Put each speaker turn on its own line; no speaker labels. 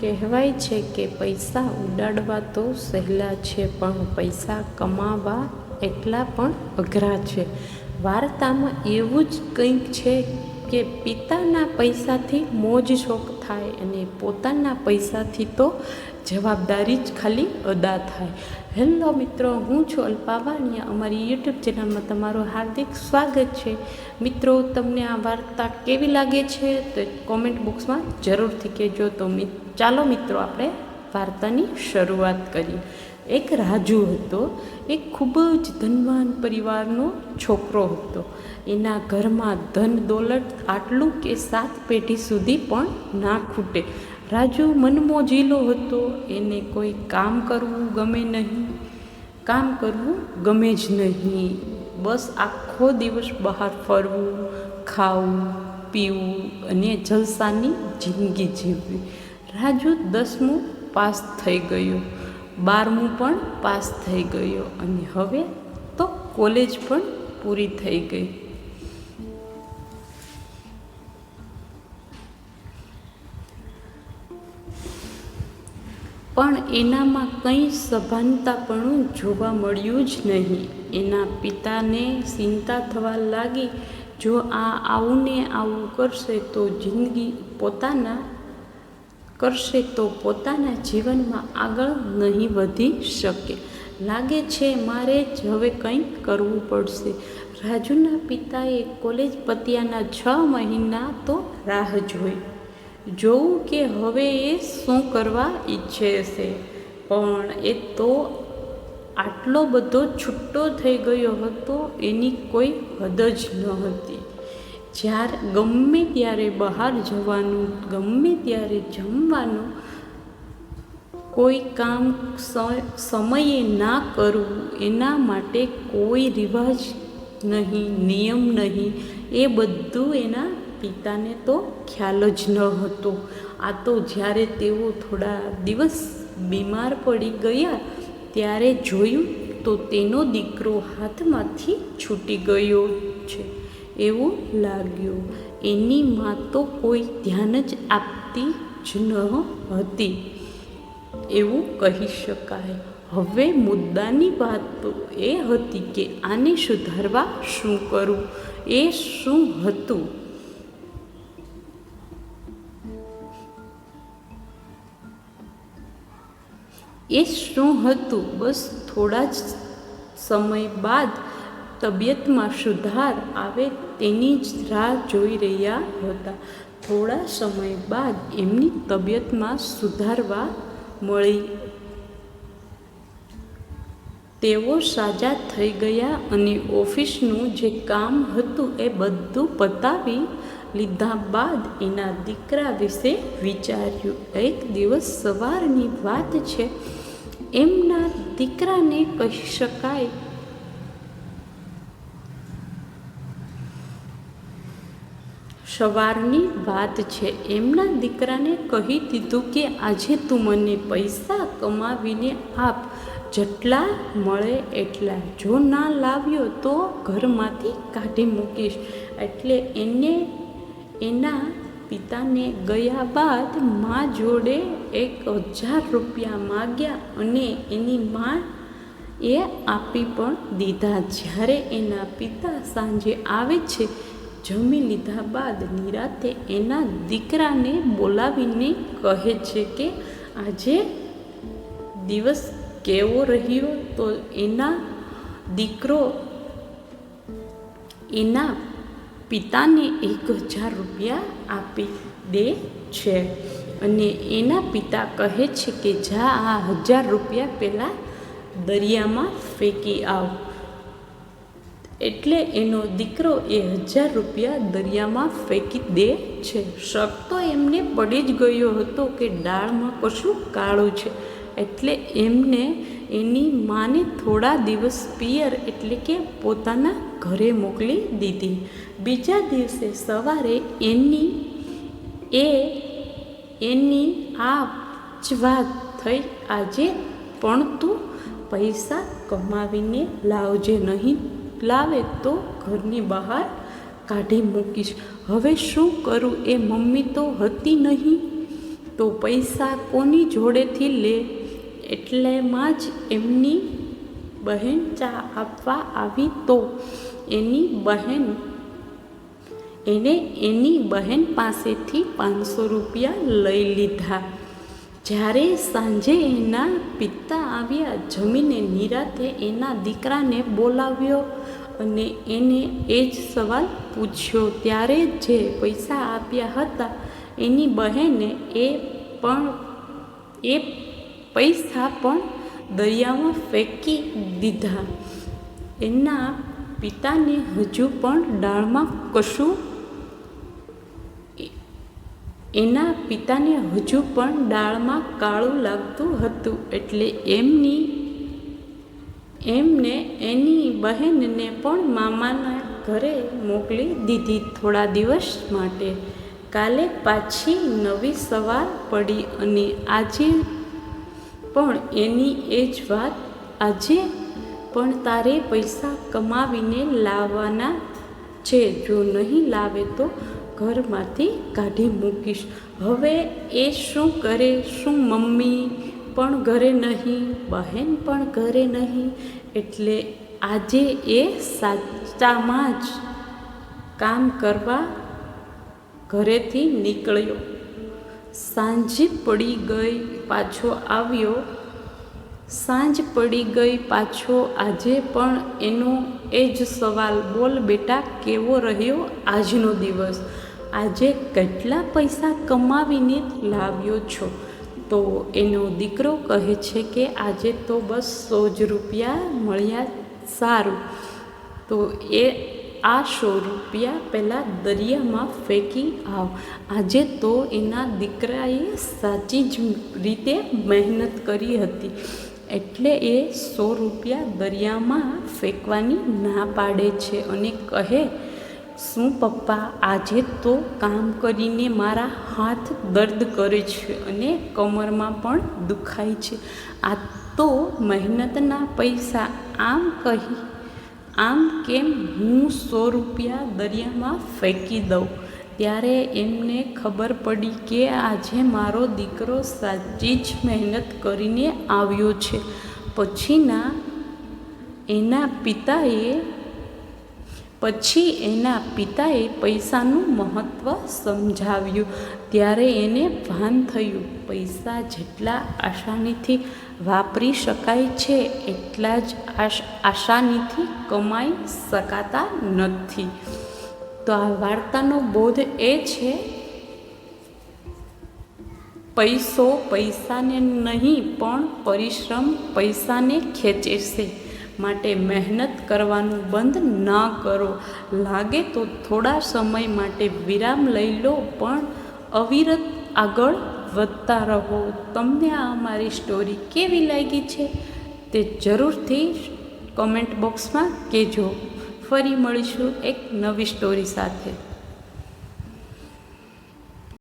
કહેવાય છે કે પૈસા ઉડાડવા તો સહેલા છે, પણ પૈસા કમાવા એટલા પણ અઘરા છે. વાર્તામાં એવું જ કંઈક છે કે પિતાના પૈસાથી મોજ શોખ થાય અને પોતાના પૈસાથી તો જવાબદારી જ ખાલી અદા થાય. હેલો મિત્રો, હું છું અલ્પાવાણીયા અમારી યુટ્યુબ ચેનલમાં તમારું હાર્દિક સ્વાગત છે. મિત્રો, તમને આ વાર્તા કેવી લાગે છે તો કોમેન્ટ બોક્સમાં જરૂરથી કહેજો. તો ચાલો મિત્રો, આપણે વાર્તાની શરૂઆત કરીએ. એક રાજુ હતો એ ખૂબ જ ધનવાન પરિવારનો છોકરો હતો. એના ઘરમાં ધન દોલત આટલું કે સાત પેઢી સુધી પણ ના ખૂટે. રાજુ મનમોજીલો હતો, એને કોઈ કામ કરવું ગમે નહીં. કામ કરવું ગમે જ નહીં. બસ આખો દિવસ બહાર ફરવું, ખાવું, પીવું અને જલસાની જિંદગી જીવવી. રાજુ દસમું પાસ થઈ ગયો, બારમું પણ પાસ થઈ ગયો અને હવે તો કોલેજ પણ પૂરી થઈ ગઈ. પણ એનામાં કંઈ સભાનતાપણું જોવા મળ્યું જ નહીં. એના પિતાને ચિંતા થવા લાગી. જો આ આવું ને આવું કરશે તો જિંદગી પોતાના, કરશે તો પોતાના જીવનમાં આગળ નહીં વધી શકે. લાગે છે મારે જ હવે કંઈક કરવું પડશે. રાજુના પિતાએ કોલેજ પત્યાના છ મહિના તો રાહ જોઈ. જોવું કે હવે એ શું કરવા ઈચ્છે છે? પણ એ તો આટલો બધો છૂટો થઈ ગયો હતો, એની કોઈ હદ જ ન હતી. જ્યારે, ગમે ત્યારે બહાર જવાનું, ગમે ત્યારે જમવાનું, કોઈ કામ સમયે ના કરવું, એના માટે કોઈ રિવાજ નહીં, નિયમ નહીં, એ બધું એના પિતાને તો ખ્યાલ જ ન હતો. આ તો જ્યારે તેઓ થોડા દિવસ બીમાર પડી ગયા ત્યારે જોયું તો તેનો દીકરો હાથમાંથી છૂટી ગયો છે. એવું લાગ્યું. એની માં તો કોઈ ધ્યાન જ આપતી જ ન હતી. એવું કહી શકાય. હવે મુદ્દાની વાત તો એ હતી કે આને સુધારવા શું કરવું એ શું હતું? એ શું હતું? બસ થોડા જ સમય બાદ તબિયતમાં સુધાર આવે તેની જ રાહ જોઈ રહ્યા હતા. થોડા સમય બાદ એમની તબિયતમાં સુધારવા મળી. તેઓ સાજા થઈ ગયા અને ઓફિસનું જે કામ હતું એ બધું પતાવી લીધા બાદ એના દીકરા વિશે વિચાર્યું. એક દિવસ સવારની વાત છે એમના દીકરાને કહી શકાય. સવારની વાત છે, એમના દીકરાને કહી દીધું કે, આજે તું મને પૈસા કમાવીને આપ, જેટલા મળે એટલા. જો ના લાવ્યો તો ઘરમાંથી કાઢી મૂકીશ. એટલે એને, એના પિતાને ગયા બાદ મા જોડે એક હજાર રૂપિયા માગ્યા અને એની મા એ આપી પણ દીધા. જ્યારે એના પિતા સાંજે આવે છે, જમી લીધા બાદ નિરાતે એના દીકરાને બોલાવીને કહે છે કે, આજે દિવસ કેવો રહ્યો? તો એના દીકરો એના પિતાને એક હજાર રૂપિયા આપી દે છે. અને એના પિતા કહે છે કે, જા, આ હજાર રૂપિયા પહેલાં દરિયામાં ફેંકી આવ. એટલે એનો દીકરો એ હજાર રૂપિયા દરિયામાં ફેંકી દે છે. શક તો એમને પડી જ ગયો હતો કે, દાળમાં કશું કાળું છે. એટલે એમને એની માને થોડા દિવસ પિયર એટલે કે પોતાના ઘરે મોકલી દીધી. બીજા દિવસે સવારે એની, એ, એની આ જ વાત થઈ, આજે પણ તું પૈસા કમાવીને લાવજે, નહીં લાવે તો ઘરની બહાર કાઢી મૂકીશ. હવે શું કરું? એ મમ્મી તો હતી નહીં. તો પૈસા કોની જોડેથી લે? એટલેમાં જ એમની બહેન ચા આપવા આવી તો એની બહેન, એને એની બહેન પાસેથી પાંચસો રૂપિયા લઈ લીધા. જ્યારે સાંજે એના પિતા આવ્યા જમીને નિરાતે એના દીકરાને બોલાવ્યો અને એને એ જ સવાલ પૂછ્યો. ત્યારે જે પૈસા આપ્યા હતા એની બહેને એ પણ, એ પૈસા પણ દરિયામાં ફેંકી દીધા. એના પિતાને હજુ પણ ડાળમાં કશું એના પિતાને હજુ પણ ડાળમાં કાળું લાગતું હતું એટલે એમની, એમને એની બહેનને પણ મામાના ઘરે મોકલી દીધી થોડા દિવસ માટે. કાલે પાછી નવી સવાર પડી અને આજે પણ એની એ જ વાત, આજે પણ તારે પૈસા કમાવીને લાવવાના છે. જો નહીં લાવે તો ઘરમાંથી કાઢી મૂકીશ. હવે એ શું કરે? શું મમ્મી પણ ઘરે નહીં? બહેન પણ ઘરે નહીં? એટલે આજે એ સાચામાં જ કામ કરવા ઘરેથી નીકળ્યો. સાંજે પડી ગઈ. પાછો આવ્યો. સાંજ પડી ગઈ પાછો આજે પણ એનો એ જ સવાલ, બોલ બેટા, કેવો રહ્યો આજનો દિવસ? આજે કેટલા પૈસા કમાવીને લાવ્યો છો? તો એનો દીકરો કહે છે કે આજે તો બસ સો જ રૂપિયા મળ્યા સારું. તો એ આ સો રૂપિયા પહેલાં દરિયામાં ફેંકી આવ. આજે તો એના દીકરાએ સાચી જ રીતે મહેનત કરી હતી. એટલે એ સો રૂપિયા દરિયામાં ફેંકવાની ના પાડે છે અને કહે, શું પપ્પા, આજે તો કામ કરીને મારા હાથ દર્દ કરે છે અને કમરમાં પણ દુખાય છે. આ તો મહેનતના પૈસા. આમ કહી આમ કેમ હું સો રૂપિયા દરિયામાં ફેંકી દઉં? ત્યારે એમને ખબર પડી કે આજે મારો દીકરો સાચી જ મહેનત કરીને આવ્યો છે. પછીના એના પિતાએ, પછી એના પિતાએ પૈસાનું મહત્ત્વ સમજાવ્યું. ત્યારે એને ભાન થયું. પૈસા જેટલા આસાનીથી વાપરી શકાય છે એટલા જ આસાનીથી કમાઈ શકાતા નથી. તો આ વાર્તાનો બોધ એ છે, પૈસો પૈસાને નહીં, પણ પરિશ્રમ પૈસાને ખેંચે છે માટે મહેનત કરવાનું બંધ ન કરો. લાગે તો થોડા સમય માટે વિરામ લઈ લો, પણ અવિરત આગળ વધતા રહો. તમને આ અમારી સ્ટોરી કેવી લાગી છે તે જરૂરથી કમેન્ટ બોક્સમાં કહેજો. ફરી મળીશું એક નવી સ્ટોરી સાથે.